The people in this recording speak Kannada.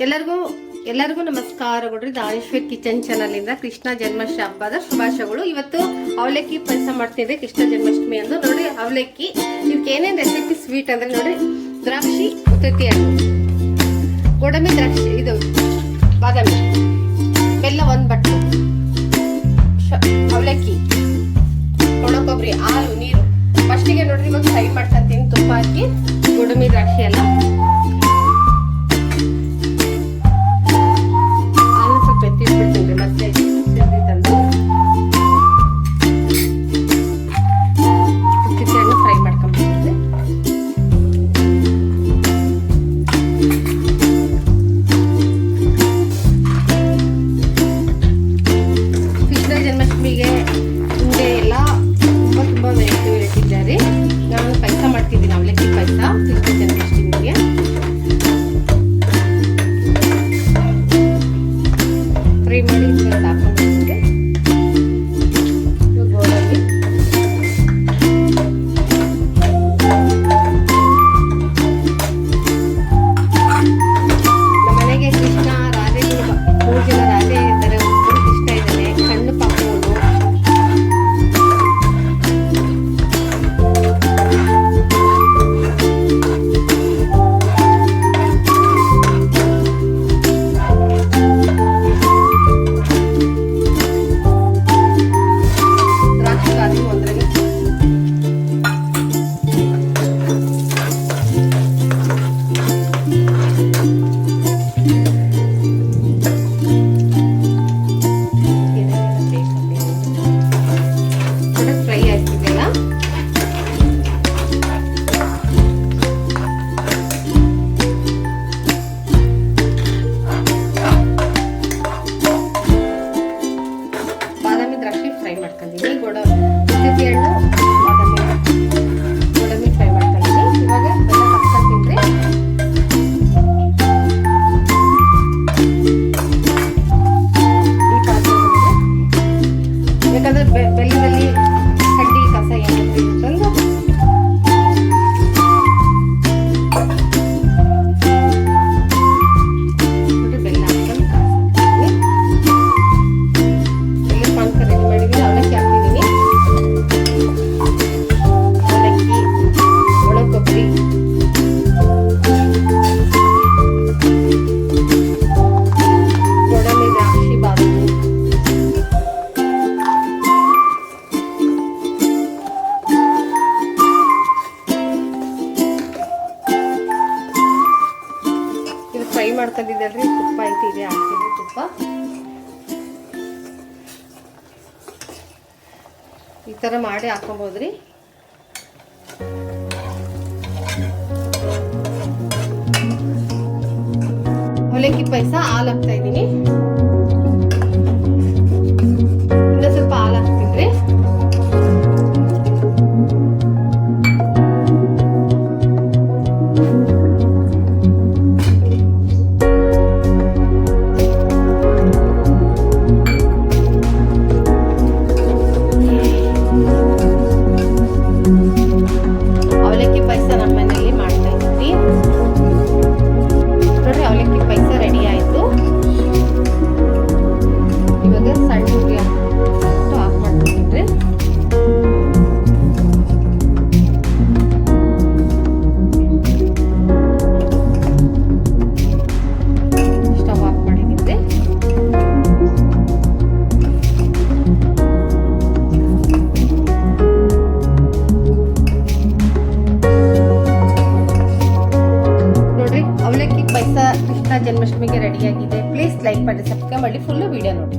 ಎಲ್ಲರಿಗೂ ಎಲ್ಲರಿಗೂ ನಮಸ್ಕಾರಗಳು ದಾನೇಶ್ವರ್ ಕಿಚನ್ ಚಾನಲ್ ಇಂದ ಕೃಷ್ಣ ಜನ್ಮಾಷ್ಟಮಿ ಹಬ್ಬದ ಶುಭಾಶಯಗಳು. ಇವತ್ತು ಅವಲಕ್ಕಿ ಪಾಯಸ ಮಾಡ್ತಿದ್ದೆ ಕೃಷ್ಣ ಜನ್ಮಾಷ್ಟಮಿ ಅಂದು. ನೋಡಿ, ಅವಲಕ್ಕಿ ಇದಕ್ಕೆ ಏನೇನು ರೆಸಿಪಿ ಸ್ವೀಟ್ ಅಂದ್ರೆ ನೋಡಿ, ದ್ರಾಕ್ಷಿ, ಉತ್ತತಿ ಗೋಡಂಬಿ ದ್ರಾಕ್ಷಿ, ಇದು ಬಾದಾಮಿ, ಬೆಲ್ಲ ಒಂದು ಬಟ್ಟೆ ಅವಲಕ್ಕಿ, ಒಣ ಕೊಬ್ಬರಿ, ಹಾಲು, ನೀರು. ಫಸ್ಟಿಗೆ ನೋಡ್ರಿ, ಇವಾಗ ಫ್ರೈ ಮಾಡ್ಕೊಂತೀನಿ. ತುಪ್ಪ ಹಾಕಿ ಗೋಡಂಬಿ ದ್ರಾಕ್ಷಿ ಎಲ್ಲ. ಅವಲಕ್ಕಿ ಒಣ ಕೊಬ್ಬರಿ ಗೋಡಂಬಿ ದ್ರಾಕ್ಷಿ ಬಾದಾಮಿ ಇದು ಫ್ರೈ ಮಾಡ್ಕೊಂಡಿದ್ದಲ್ರಿ ತುಪ್ಪ ಐತಿ ಇದೆ ಹಾಕ್ತಿದ್ದೆ ತುಪ್ಪ. ಈ ಥರ ಮಾಡಿ ಹಾಕೊಬೋದ್ರಿ? ಅವಲಕ್ಕಿ ಪಾಯಸ ಹಾಲು ಹಾಕ್ತಾ ಪಾಯಸ ಕೃಷ್ಣ ಜನ್ಮಾಷ್ಟಮಿಗೆ ರೆಡಿಯಾಗಿದೆ ಪ್ಲೀಸ್ ಲೈಕ್ ಮಾಡಿ ಸಬ್ಸ್ಕ್ರೈಬ್ ಮಾಡಿ ಫುಲ್ಲು ವಿಡಿಯೋ ನೋಡಿ.